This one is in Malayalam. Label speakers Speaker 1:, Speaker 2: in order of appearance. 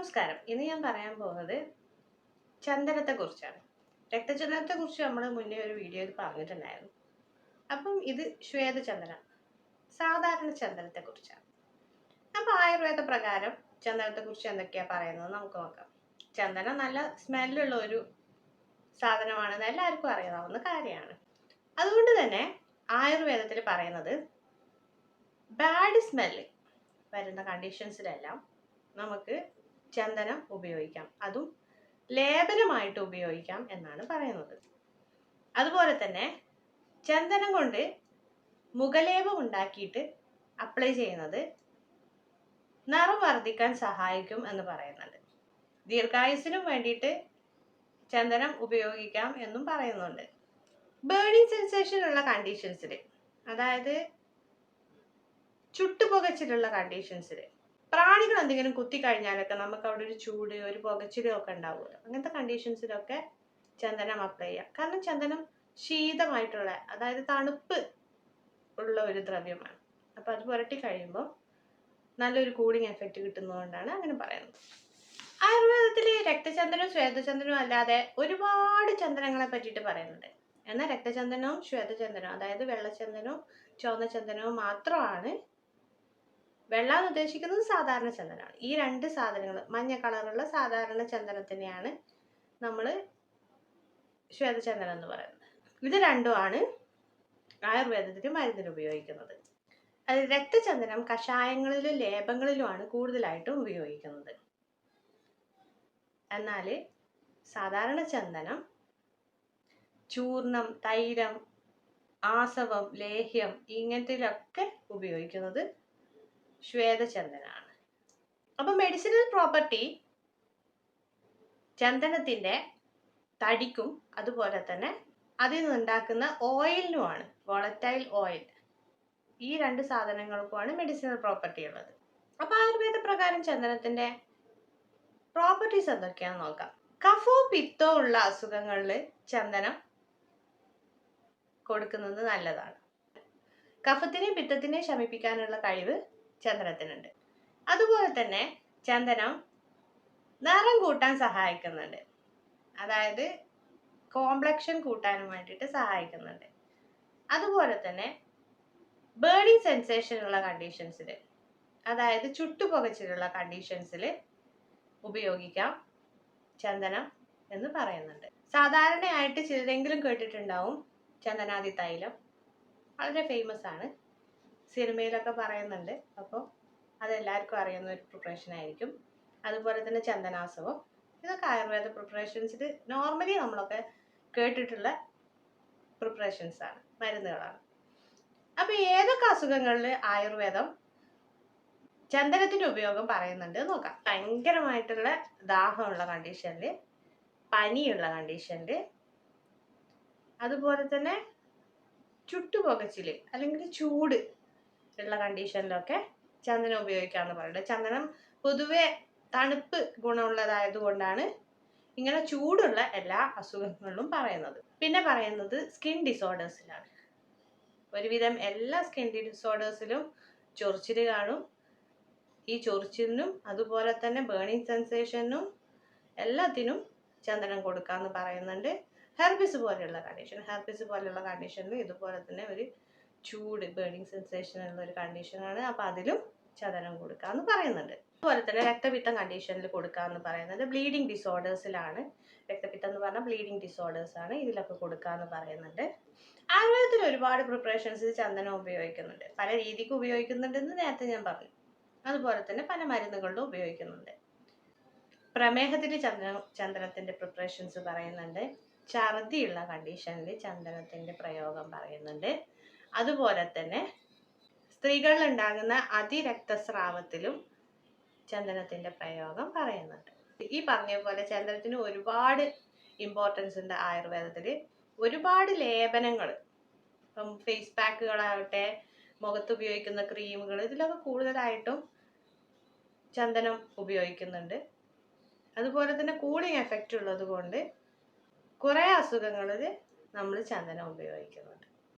Speaker 1: നമസ്കാരം. ഇന്ന് ഞാൻ പറയാൻ പോകുന്നത് ചന്ദനത്തെ കുറിച്ചാണ്. രക്തചന്ദനത്തെ കുറിച്ച് നമ്മൾ മുന്നേ ഒരു വീഡിയോയിൽ പറഞ്ഞിട്ടുണ്ടായിരുന്നു. അപ്പം ഇത് ശ്വേതചന്ദനം സാധാരണ ചന്ദനത്തെ കുറിച്ചാണ്. അപ്പം ആയുർവേദ പ്രകാരം ചന്ദനത്തെ കുറിച്ച് എന്തൊക്കെയാ പറയുന്നത് നമുക്ക് നോക്കാം. ചന്ദനം നല്ല സ്മെല്ലുള്ള ഒരു സാധനമാണെന്ന് എല്ലാവർക്കും അറിയാവുന്ന കാര്യമാണ്. അതുകൊണ്ട് തന്നെ ആയുർവേദത്തിൽ പറയുന്നത് ബാഡ് സ്മെല്ല് വരുന്ന കണ്ടീഷൻസിലെല്ലാം നമുക്ക് ചന്ദനം ഉപയോഗിക്കാം. അതും ലേപനമായിട്ട് ഉപയോഗിക്കാം എന്നാണ് പറയുന്നത്. അതുപോലെ തന്നെ ചന്ദനം കൊണ്ട് മുഖലേപം ഉണ്ടാക്കിയിട്ട് അപ്ലൈ ചെയ്യുന്നത് നിറം വർദ്ധിക്കാൻ സഹായിക്കും എന്ന് പറയുന്നുണ്ട്. ദീർഘായുസിനും വേണ്ടിയിട്ട് ചന്ദനം ഉപയോഗിക്കാം എന്നും പറയുന്നുണ്ട്. ബേണിംഗ് സെൻസേഷൻ ഉള്ള കണ്ടീഷൻസിൽ അതായത് ചുട്ടുപുകച്ചിലുള്ള കണ്ടീഷൻസിൽ പ്രാണികൾ എന്തെങ്കിലും കുത്തി കഴിഞ്ഞാലൊക്കെ നമുക്ക് അവിടെ ഒരു ചൂട് ഒരു പുകച്ചിലും ഒക്കെ ഉണ്ടാവുമല്ലോ. അങ്ങനത്തെ കണ്ടീഷൻസിലൊക്കെ ചന്ദനം അപ്ലൈ ചെയ്യാം. കാരണം ചന്ദനം ശീതമായിട്ടുള്ള അതായത് തണുപ്പ് ഉള്ള ഒരു ദ്രവ്യമാണ്. അപ്പോൾ അത് പുരട്ടി കഴിയുമ്പോൾ നല്ലൊരു കൂളിംഗ് എഫക്റ്റ് കിട്ടുന്നതുകൊണ്ടാണ് അങ്ങനെ പറയുന്നത്. ആയുർവേദത്തിൽ രക്തചന്ദനവും ശ്വേതചന്ദനവും അല്ലാതെ ഒരുപാട് ചന്ദനങ്ങളെ പറ്റിയിട്ട് പറയുന്നുണ്ട്. എന്നാൽ രക്തചന്ദനവും ശ്വേതചന്ദനവും അതായത് വെള്ളചന്ദനവും ചുവന്ന ചന്ദനവും മാത്രമാണ് വെള്ള എന്ന് ഉദ്ദേശിക്കുന്നത് സാധാരണ ചന്ദനമാണ് ഈ രണ്ട് സാധനങ്ങൾ മഞ്ഞ കളറുള്ള സാധാരണ ചന്ദനത്തിനെയാണ് നമ്മൾ ശ്വേതചന്ദനം എന്ന് പറയുന്നത്. ഇത് രണ്ടുമാണ് ആയുർവേദത്തിൽ മരുന്നിന് ഉപയോഗിക്കുന്നത്. അത് രക്തചന്ദനം കഷായങ്ങളിലും ലേപങ്ങളിലുമാണ് കൂടുതലായിട്ടും ഉപയോഗിക്കുന്നത്. എന്നാൽ സാധാരണ ചന്ദനം ചൂർണം തൈലം ആസവം ലേഹ്യം ഇങ്ങനത്തിലൊക്കെ ഉപയോഗിക്കുന്നത് ശ്വേതചന്ദനാണ്. അപ്പം മെഡിസിനൽ പ്രോപ്പർട്ടി ചന്ദനത്തിന്റെ തടിക്കും അതുപോലെ തന്നെ അതിൽ നിന്നുണ്ടാക്കുന്ന ഓയിലിനുമാണ് വോളറ്റൈൽ ഓയിൽ ഈ രണ്ട് സാധനങ്ങൾക്കുമാണ് മെഡിസിനൽ പ്രോപ്പർട്ടി ഉള്ളത്. അപ്പം ആയുർവേദ പ്രകാരം ചന്ദനത്തിന്റെ പ്രോപ്പർട്ടീസ് എന്തൊക്കെയാണെന്ന് നോക്കാം. കഫോ പിത്തോ ഉള്ള അസുഖങ്ങളിൽ ചന്ദനം കൊടുക്കുന്നത് നല്ലതാണ്. കഫത്തിനെയും പിത്തത്തിനെയും ശമിപ്പിക്കാനുള്ള കഴിവ് ചന്ദനത്തിനുണ്ട്. അതുപോലെ തന്നെ ചന്ദനം നിറം കൂട്ടാൻ സഹായിക്കുന്നുണ്ട്. അതായത് കോംപ്ലക്ഷൻ കൂട്ടാനും വേണ്ടിയിട്ട് സഹായിക്കുന്നുണ്ട്. അതുപോലെ തന്നെ ബേണിംഗ് സെൻസേഷൻ ഉള്ള കണ്ടീഷൻസിൽ അതായത് ചുട്ടുപുകച്ചിലുള്ള കണ്ടീഷൻസിൽ ഉപയോഗിക്കാം ചന്ദനം എന്ന് പറയുന്നുണ്ട്. സാധാരണയായിട്ട് ചിലരെങ്കിലും കേട്ടിട്ടുണ്ടാവും ചന്ദനാദി തൈലം വളരെ ഫേമസ് ആണ്. സിനിമയിലൊക്കെ പറയുന്നുണ്ട്. അപ്പോൾ അതെല്ലാവർക്കും അറിയുന്ന ഒരു പ്രിപ്പറേഷൻ ആയിരിക്കും. അതുപോലെ തന്നെ ചന്ദനാസവം. ഇതൊക്കെ ആയുർവേദ പ്രിപ്പറേഷൻസിൽ നോർമലി നമ്മളൊക്കെ കേട്ടിട്ടുള്ള പ്രിപ്പറേഷൻസ് ആണ് മരുന്നുകളാണ്. അപ്പോൾ ഏതൊക്കെ അസുഖങ്ങളിൽ ആയുർവേദം ചന്ദനത്തിന്റെ ഉപയോഗം പറയുന്നുണ്ട് നോക്കാം. ഭയങ്കരമായിട്ടുള്ള ദാഹമുള്ള കണ്ടീഷനിൽ പനിയുള്ള കണ്ടീഷനിൽ അതുപോലെ തന്നെ ചുട്ടുപുകച്ചിൽ അല്ലെങ്കിൽ ചൂട് ഉള്ള കണ്ടീഷനിലൊക്കെ ചന്ദനം ഉപയോഗിക്കാമെന്ന് പറയുന്നത്. ചന്ദനം പൊതുവെ തണുപ്പ് ഗുണമുള്ളതായതുകൊണ്ടാണ് ഇങ്ങനെ ചൂടുള്ള എല്ലാ അസുഖങ്ങളിലും പറയുന്നത്. പിന്നെ പറയുന്നത് സ്കിൻ ഡിസോർഡേഴ്സിലാണ് ഒരുവിധം എല്ലാ സ്കിൻ ഡിസോർഡേഴ്സിലും ചൊറിച്ചിൽ കാണും. ഈ ചൊറിച്ചിലിനും അതുപോലെ തന്നെ ബേണിംഗ് സെൻസേഷനും എല്ലാത്തിനും ചന്ദനം കൊടുക്കാമെന്ന് പറയുന്നുണ്ട്. ഹെർബിസ് പോലെയുള്ള കണ്ടീഷൻ ഹെർബിസ് പോലെയുള്ള കണ്ടീഷനിൽ ഇതുപോലെ തന്നെ ഒരു ചൂട് ബേണിംഗ് സെൻസേഷൻ എന്നൊരു കണ്ടീഷനാണ് അപ്പോൾ അതിലും ചതനം കൊടുക്കാമെന്ന് പറയുന്നുണ്ട്. അതുപോലെ തന്നെ രക്തപിത്തം കണ്ടീഷനിൽ കൊടുക്കാമെന്ന് പറയുന്നത് ബ്ലീഡിങ് ഡിസോർഡേഴ്സിലാണ് രക്തപിത്തം എന്ന് പറഞ്ഞാൽ ബ്ലീഡിങ് ഡിസോർഡേഴ്സ് ആണ്. ഇതിലൊക്കെ കൊടുക്കാമെന്ന് പറയുന്നുണ്ട്. ആയുർവേദത്തിൽ ഒരുപാട് പ്രിപ്പറേഷൻസ് ചന്ദനം ഉപയോഗിക്കുന്നുണ്ട്. പല രീതിക്ക് ഉപയോഗിക്കുന്നുണ്ടെന്ന് നേരത്തെ ഞാൻ പറഞ്ഞു. അതുപോലെ തന്നെ പല മരുന്നുകളിലും ഉപയോഗിക്കുന്നുണ്ട്. പ്രമേഹത്തിൽ ചന്ദന ചന്ദനത്തിന്റെ പ്രിപ്പറേഷൻസ് പറയുന്നുണ്ട്. ഛർദിയുള്ള കണ്ടീഷനിൽ ചന്ദനത്തിന്റെ പ്രയോഗം പറയുന്നുണ്ട്. അതുപോലെ തന്നെ സ്ത്രീകളിൽ ഉണ്ടാകുന്ന അതിരക്തസ്രാവത്തിലും ചന്ദനത്തിന്റെ പ്രയോഗം പറയുന്നുണ്ട്. ഈ പറഞ്ഞ പോലെ ചന്ദനത്തിന് ഒരുപാട് ഇമ്പോർട്ടൻസ് ഉണ്ട് ആയുർവേദത്തിൽ. ഒരുപാട് ലേപനങ്ങൾ ഇപ്പം ഫേസ് പാക്കുകളാവട്ടെ മുഖത്ത് ഉപയോഗിക്കുന്ന ക്രീമുകൾ ഇതിലൊക്കെ കൂടുതലായിട്ടും ചന്ദനം ഉപയോഗിക്കുന്നുണ്ട്. അതുപോലെ തന്നെ കൂളിംഗ് എഫക്റ്റ് ഉള്ളത് കൊണ്ട് കുറേ അസുഖങ്ങളിൽ നമ്മൾ ചന്ദനം ഉപയോഗിക്കുന്നുണ്ട്.